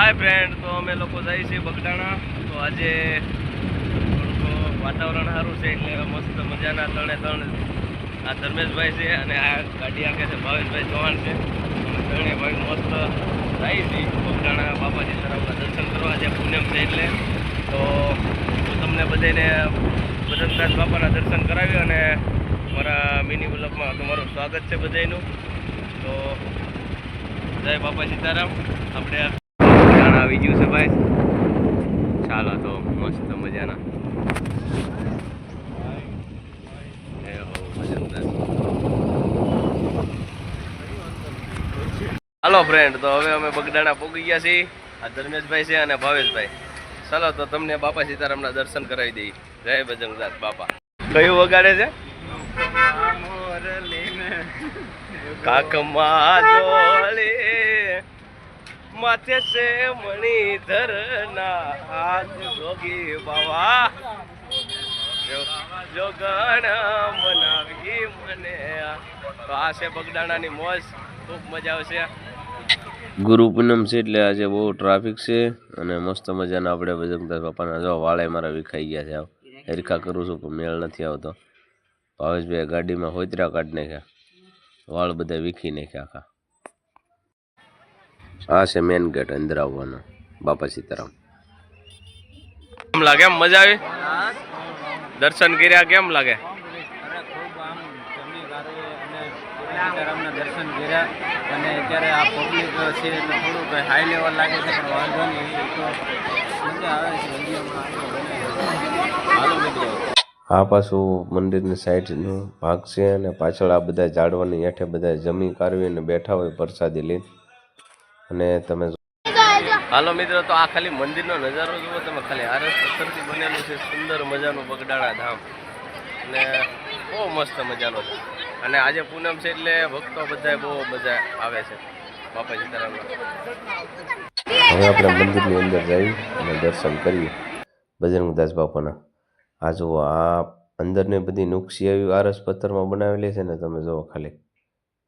હાય friend તો અમે લોકો જઈએ છીએ બગડાણા તો આજે થોડુંક વાતાવરણ સારું છે એટલે મસ્ત મજાના ત્રણે ત્રણ આ ધર્મેશભાઈ છે અને આ ગાડી આંકે છે ભાવેશભાઈ ચૌહાણ છે. ત્રણે ભાઈ મસ્ત જઈએ છીએ બગડાણા બાપાજી તરફના દર્શન કરવા. આજે પૂનમ છે એટલે. તો હું તમને બધાને બદનદાસ બાપાના દર્શન કરાવી અને મારા મિની બ્લોકમાં તમારું સ્વાગત છે બધાનું તો જય બાપા સીતારામ. આપણે આવી ગયું છે ભાઈ. ચાલો તો મસ્ત મજાના. હાલો ફ્રેન્ડ તો હવે અમે બગડાણા પહોંચી ગયા છીએ. આ ધર્મેશભાઈ છે અને ભાવેશભાઈ. ચાલો તો તમને બાપા સીતારામના દર્શન કરાવી દઈએ. જય બજરંગદાસ બાપા. કયું વગાડે છે? કાકમાં જોડે. માથે છે મણિધર ના જોગી બાવા. છે બગડાણાની મોજ. ગુરુ પૂનમ છે એટલે આજે બહુ ટ્રાફિક છે અને મસ્ત મજાના આપણે બજરંગદાસ બાપાના જો વાળે મારા વિખાઈ ગયા છે. આવ. હેરખા કરું છું પણ મેળ નથી આવતો. ભાવેશભાઈ ગાડીમાં હોતરા કાઢી નાખ્યા. વાળ બધા વીખી નાખ્યા આખા. આ છે મેન ગેટ અંદર આવવાનો બાપા સીતારામ કેમ લાગે? એમ મજા આવી? દર્શન કર્યા કેમ લાગે? દર્શન કર્યા અને અત્યારે આ પબ્લિક છે એટલે હાઈ લેવલ લાગે છે પણ વાંધો નહીં એ તો મજા આવે છે વિડીયોમાં હાલો મિત્રો આ પાછું મંદિરની સાઈડનું ભાગ છે અને પાછળ આ બધા ઝાડવાની હેઠે બધા જમી કાઢવી અને બેઠા હોય પ્રસાદી લઈને. અને તમે હાલો મિત્રો તો આ ખાલી મંદિરનો નજારો જુઓ તમે ખાલી. આરસ પથ્થરથી બનેલું છે સુંદર મજાનું બગડાણા ધામ. અને બહુ મસ્ત મજાનો છે. અને આજે પૂનમ છે એટલે ભક્તો બધા બહુ બધા આવે છે. બાપા સીતારામ હવે આપણે મંદિરની અંદર જઈ અને દર્શન કરીએ. બજરંગદાસ બાપાના. આ જુઓ આ અંદરની બધી નુકસી આવી આરસ પથ્થરમાં બનાવેલી છે ને તમે જુઓ ખાલી.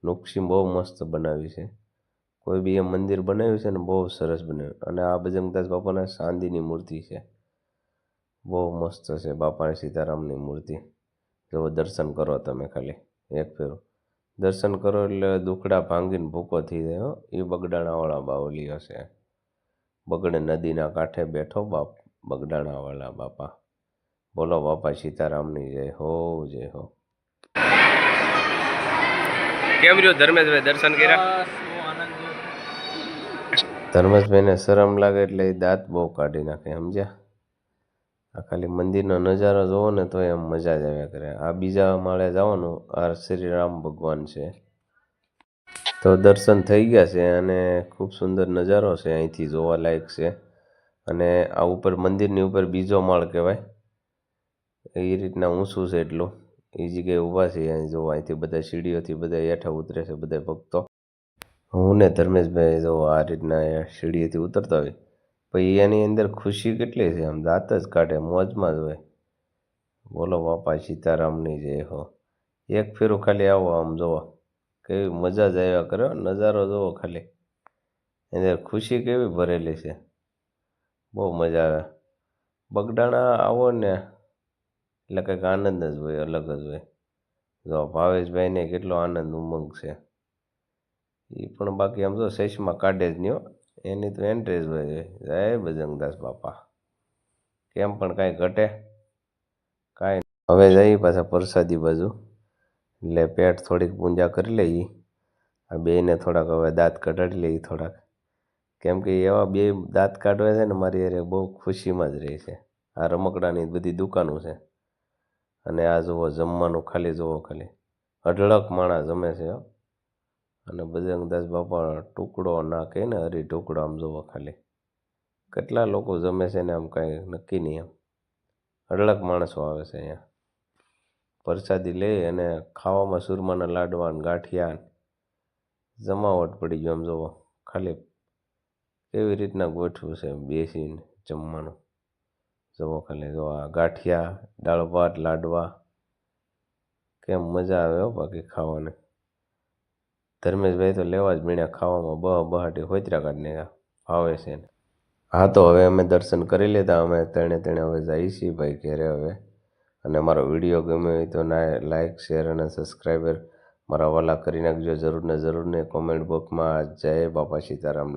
નુકસી બહુ મસ્ત બનાવી છે. કોઈ બી એ મંદિર બનાવ્યું છે ને બહુ સરસ બનાવ્યું. અને આ બજરંગદાસ બાપાના ચાંદીની મૂર્તિ છે. બહુ મસ્ત છે બાપાની સીતારામની મૂર્તિ. જો દર્શન કરો તમે ખાલી. એક ફેરો. દર્શન કરો એટલે દુખડા ભાંગીને ભૂકો થઈ જાય એ બગડાણાવાળા બાવલી હશે બગડે નદીના કાંઠે બેઠો બાપ બગડાણાવાળા બાપા. બોલો બાપા સીતારામની જય હો જય હો. કેમ રહ્યો ધર્મેશભાઈ દર્શન કર્યા? ધર્મેશભાઈને શરમ લાગે એટલે એ દાંત બહુ કાઢી નાખે, સમજ્યા? આ ખાલી મંદિરનો નજારો જોવો ને તો એમ મજા જ આવ્યા કરે. આ બીજા માળે જવાનું આ શ્રી રામ ભગવાન છે. તો દર્શન થઈ ગયા છે અને ખૂબ સુંદર નજારો છે અહીંથી જોવા લાયક છે. અને આ ઉપર મંદિરની ઉપર બીજો માળ કહેવાય. એ રીતના ઊંચું છે એટલું. એ જગ્યાએ ઊભા છે, અહીં જોવા. અહીંથી બધા સીડીઓથી બધા હેઠા ઉતરે છે બધા ભક્તો. હું ને ધર્મેશભાઈ જો આ રીતના સીડીએથી ઉતરતા હોય, પછી એની અંદર ખુશી કેટલી છે? આમ દાંત જ કાઢે, મોજમાં જ હોય. બોલો બાપા, સીતારામની જય હો. એક ફેરો ખાલી આવો આમ જોવો. કેવી મજા જ આવ્યા કરો નજારો જોવો ખાલી. અંદર ખુશી કેવી ભરેલી છે? બહુ મજા આવે. બગડાણા આવો ને, એટલે કંઈક આનંદ જ હોય, અલગ જ હોય. જો ભાવેશભાઈને કેટલો આનંદ ઉમંગ છે. એ પણ બાકી આમ તો શેષમાં કાઢે જ નહીં. એની તો એન્ટ્રી જ હોય. જય બજરંગદાસ બાપા. કેમ પણ કાંઈ ઘટે? કાંઈ હવે જઈએ પાછા પ્રસાદી બાજુ. એટલે પેટ થોડીક પૂંજા કરી લઈએ આ બેને થોડાક હવે દાંત કઢાડી લઈએ થોડાક. કેમ કે એવા બે દાંત કાઢવા છે ને મારી અરે બહુ ખુશીમાં જ રહે છે. આ રમકડાની બધી દુકાનો છે. અને આ જુઓ જમવાનું ખાલી, જુઓ ખાલી. અઢળક માણસ જમે છે. અને બજરંગદાસ બાપા ટુકડો નાખે ને હરી ટુકડો આમ જુઓ ખાલી. કેટલા લોકો જમે છે ને આમ કાંઈ નક્કી નહીં એમ. અઢળક માણસો આવે છે અહીંયા. પ્રસાદી લઈ અને ખાવામાં સુરમાના લાડવા ને ગાંઠિયા જમાવટ પડી ગયો આમ જુઓ ખાલી કેવી રીતના ગોઠવું છે બેસીને જમવાનું. જુઓ ખાલી જો આ ગાંઠિયા, દાળ ભાત, લાડવા. કેમ મજા આવે હો બાકી ખાવાની. ધર્મેશભાઈ તો લેવા જ મીણ્યા ખાવામાં બહ બહાટી હોતરા કાઢને આવે છે હા તો હવે અમે દર્શન કરી લીધા, અમે તેણે તેણે હવે જઈએ છીએ ભાઈ ઘેરે હવે. અને મારો વીડિયો ગમ્યો હોય તો ના લાઇક શેર અને સબસ્ક્રાઈબર મારા વાલા કરી નાખજો જરૂર ને જરૂર ને કોમેન્ટ બોક્સમાં જય બાપા સીતારામ